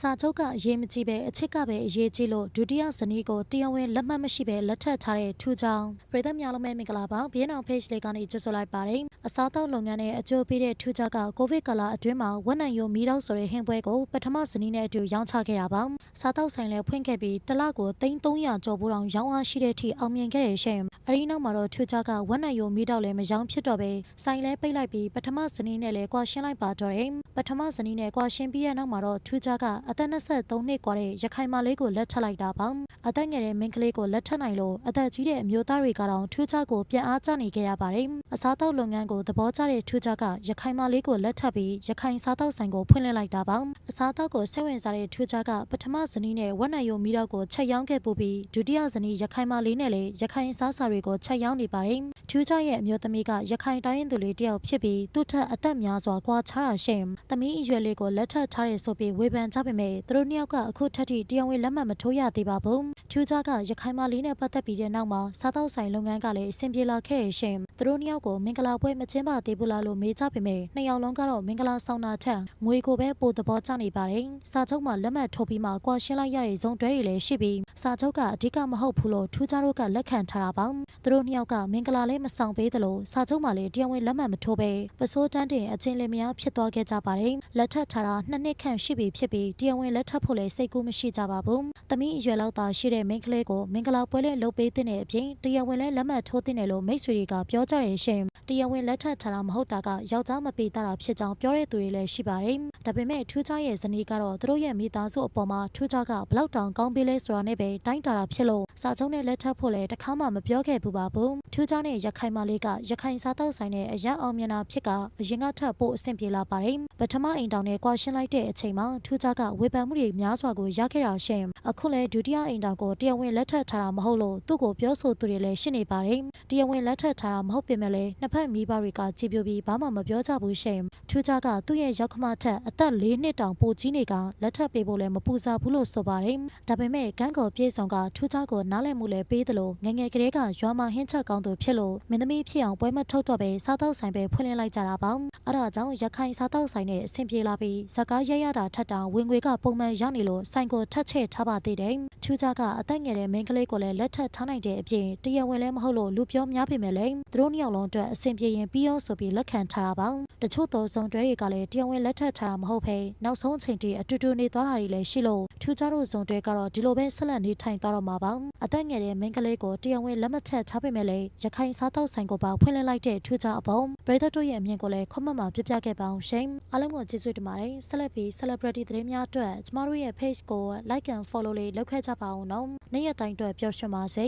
စာချုပ်ကအရေးမကြီးပဲအချစ်ကပဲအရေးကြီးလို့ဒုတိယဇနီးကိုတရားဝင်လက်မှတ်မရှိပဲလက်ထပ်ထားတဲ့ထူးချောင်းပြည်သက်များလုံးမဲ့မင်္ဂလာပါဘီယန်အောင် page လေးကနေကြိုဆိုလိုက်ပါတယ်အစားတောက်လုပ်ငန်းနဲ့အကျိုးပေးတဲ့ထူးချောင်းကကိုဗစ်ကာလအတွင်းမှာဝန်နိုင်ယုံမီတော့ဆိုတဲ့ဟင်းပွဲကိုပထမဇနီးနဲ့အတူရောင်းချခဲ့တာပါစားတောက်ဆိုင်လည်းဖွင့်ခဲ့ပြီးတစ်လကို3300ကျော်ပိုးတောင်ရောင်းအားရှိတဲ့အထိအောင်မြင်ခဲ့တဲ့ရှင်အဲဒီနောက်မှာတော့ထူးချောင်းကဝန်နိုင်ယုံမီတော့လည်းမရောင်းဖြစ်တော့ပဲဆိုင်လည်းပိတ်လိုက်ပြီးပထမဇနီးနဲ့လည်းကွာရှင်းလိုက်ပါတော့တယ်ပထမဇနီးနဲ့ကွာရှင်းပြီးတဲ့နောက်မှာတော့ထူးခြားကအသက်23နှစ်กว่าတဲ့ရခိုင်မလေးကိုလက်ထပ်လိုက်တာပါအသက်ငယ်တဲ့မင်းကလေးကိုလက်ထပ်နိုင်လို့အသက်ကြီးတဲ့အမျိုးသားတွေကတော့ထူးခြားကိုပြန်အားကျနေခဲ့ရပါတယ်အစားတောက်လုပ်ငန်းကိုသဘောကျတဲ့ထူးခြားကရခိုင်မလေးကိုလက်ထပ်ပြီးရခိုင်စားတောက်ဆိုင်ကိုဖွင့်လှစ်လိုက်တာပါအစားတောက်ကိုစိတ်ဝင်စားတဲ့ထူးခြားကပထမဇနီးနဲ့ဝက်နိုင်ယုံမီတော့ကိုချက်ရောင်းခဲ့ပူပြီးဒုတိယဇနီးရခိုင်မလေးနဲ့လည်းရခိုင်စားစာတွေကိုချက်ရောင်းနေပါတယ် ထူးခြားရဲ့အမျိုးသမီးကရခိုင်တိုင်းရင်းသူလေးတယောက်ဖြစ်ပြီးသူ့ထက်အသက်များစွာကွာခြားတာရှင်သမီးအရွယ်လေးကိုလက်ထပ်ထားရဆိုပြီးဝေဖန်ကြပေမဲ့သူတို့နှစ်ယောက်ကအခုထက်ထိတရားဝင်လက်မှတ်မထိုးရသေးပါဘူးထူးခြားကရခိုင်မလေးနဲ့ပတ်သက်ပြီးတဲ့နောက်မှာစားတောက်ဆိုင်လုပ်ငန်းကလည်းအဆင်ပြေလာခဲ့ရရှင်သူတို့နှစ်ယောက်ကိုမင်္ဂလာပွဲမကျင်းပသေးဘူးလားလို့မေးကြပေမဲ့နှစ်ယောက်လုံးကတော့မင်္ဂလာဆောင်တာထက်ငွေကိုပဲပိုသဘောကျနေပါတယ်စာချုပ်မှာလက်မှတ်ထိုးပြီးမှကွာရှင်းလိုက်ရတဲ့ဇုံတွဲတွေလည်းရှိပြီးစာချုပ်ကအဓိကမဟုတ်ဘူးလို့ထူးခြားတို့ကလက်ခံထားတာပါသူတို့နှစ်ယောက်ကမင်္ဂလာလေးမဆောင်ပေးသလိုစာချုပ်မှာလည်းတရားဝင်လက်မှတ်မထိုးပဲပစိုးတန်းတင်အချင်းလင်မယားဖြစ်သွားခဲ့ကြပါတယ်လက်ထပ်ထားတာနှစ်နှစ်ခန့်ရှိပြီဖြစ်ပြီးတရားဝင်လက်ထပ်ဖို့လည်းစိတ်ကူးမရှိကြပါဘူးသမီးအရွယ်လောက်သာရှိတဲ့မိန်းကလေးကိုမင်္ဂလာပွဲလေးလုပ်ပေးတဲ့အပြင်တရားဝင်လည်းလက်မှတ်ထိုးတဲ့လို့မိတ်ဆွေတွေကပြောကြတယ်ရှင် တရားဝင်လက်ထပ်ထားတာမဟုတ်တာကယောက်ျားမပေးတာဖြစ်ကြောင်းပြောတဲ့သူတွေလည်းရှိပါတယ်ဒါပေမဲ့ထူးခြားရဲ့ဇနီးကတော့သူတို့ရဲ့မိသားစုအပေါ်မှာထူးခြားကဘလောက်တောင်ကောင်းပေးလဲဆိုတာနဲ့ပဲတိုင်းတာတာဖြစ်လို့စာချုပ်နဲ့လက်ထပ်ဖို့လည်းတခါမှမပြောခဲ့ဘူးပါဘူးထူးခြားနဲ့ရခိုင်မလေးကရခိုင်စားတောက်ဆိုင်နဲ့အရန်အောင်မြင်တာဖြစ်ကအရင်ကထပ်ပို့အဆင်ပြေလာပါတယ်ပထမအိမ်တောင်နဲ့ကွာရှင်းလိုက်တဲ့အချိန်မှာထူးခြားကဝေဖန်မှုတွေများစွာကိုရခဲ့တာရှင်အခုလဲဒုတိယအိမ်တောင်ကိုတရားဝင်လက်ထပ်ထားတာမဟုတ်လို့သူ့ကိုပြောဆိုသူတွေလည်းရှိနေပါတယ်တရားဝင်လက်ထပ်ထားတာမဟုတ်ပေမဲ့လည်းနှစ်ဖက်မိဘတွေကကြည်ပြပြီးဘာမှမပြောကြဘူးရှင်ထူးခြားကသူ့ရဲ့ရောက်ခမထက်အသက်၄နှစ်တောင်ပိုကြီးနေကလက်ထပ်ပေးဖို့လည်းမပူစားဘူးလို့ဆိုပါတယ်ဒါပေမဲ့ကန်းကော်ပြေဆောင်ကထူးခြားကိုနားလည်မှုလည်းပေးတယ်လို့ငငယ်ကလေးကရွာမှာဟင်းချက်ကောင်းသူဖြစ်လို့မင်းသမီးဖြစ်အောင်ပွဲမထုတ်တော့ပဲစားတော့ဆိုင်ပဲဖွင့်လှစ်လိုက်ကြတာပါအဲ့ဒါကြောင့်ရခိုင်စားတော့ဆိုင်နဲ့အဆင်ပြေလာပြီးဇကားရရတာထက်တာဝင်ငွေကပုံမှန်ရနေလို့ဆိုင်ကိုထက်ချဲ့ထားပါသေးတယ်ထူးခြားကအသက်ငယ်တဲ့မိန်းကလေးကိုလည်းလက်ထပ်ထားနိုင်တဲ့အပြင်တရားဝင်လည်းမဟုတ်လို့လူပြောများပေမဲ့လည်းသူတို့နှစ်ယောက်လုံးအတွက်အဆင်ပြေရင်ပြီးအောင်ဆိုပြီးလက်ခံထားတာပါတချို့သောဇုံတွဲတွေကလည်းတရားဝင်လက်ထပ်ထားတာမဟုတ်ဘဲနောက်ဆုံးအချိန်ထိအတူတူနေသွားတာတွေလည်းရှိလို့ထူးခြားတို့ဇုံတွဲကတော့ဒီလိုပဲဆက်လက်နေထိုင်သွားတော့မှာပါအသက်ငယ်တဲ့မိန်းကလေးကိုတရားဝင်လက်မထပ်ထားပေမဲ့လည်းရခိုင်စားတော့ဆိုင်ကိုပါဖွင့်လှစ်လိုက်တဲ့ထူးခြားအပေါ်ပရိသတ်တို့ရဲ့အမြင်ကိုလည်းခွန်မမှာပြပြခဲ့ပါအောင်ရှင်အားလုံးကိုကျေးဇူးတင်ပါတယ်ဆက်လက်ပြီး celebrity သတင်းများအတွက်ကျမတို့ရဲ့ page ကို like and follow လေးလုပ်ခဲ့ကြပါအောင်နော်နေ့ရက်တိုင်းအတွက်ပျော်ရွှင်ပါစေ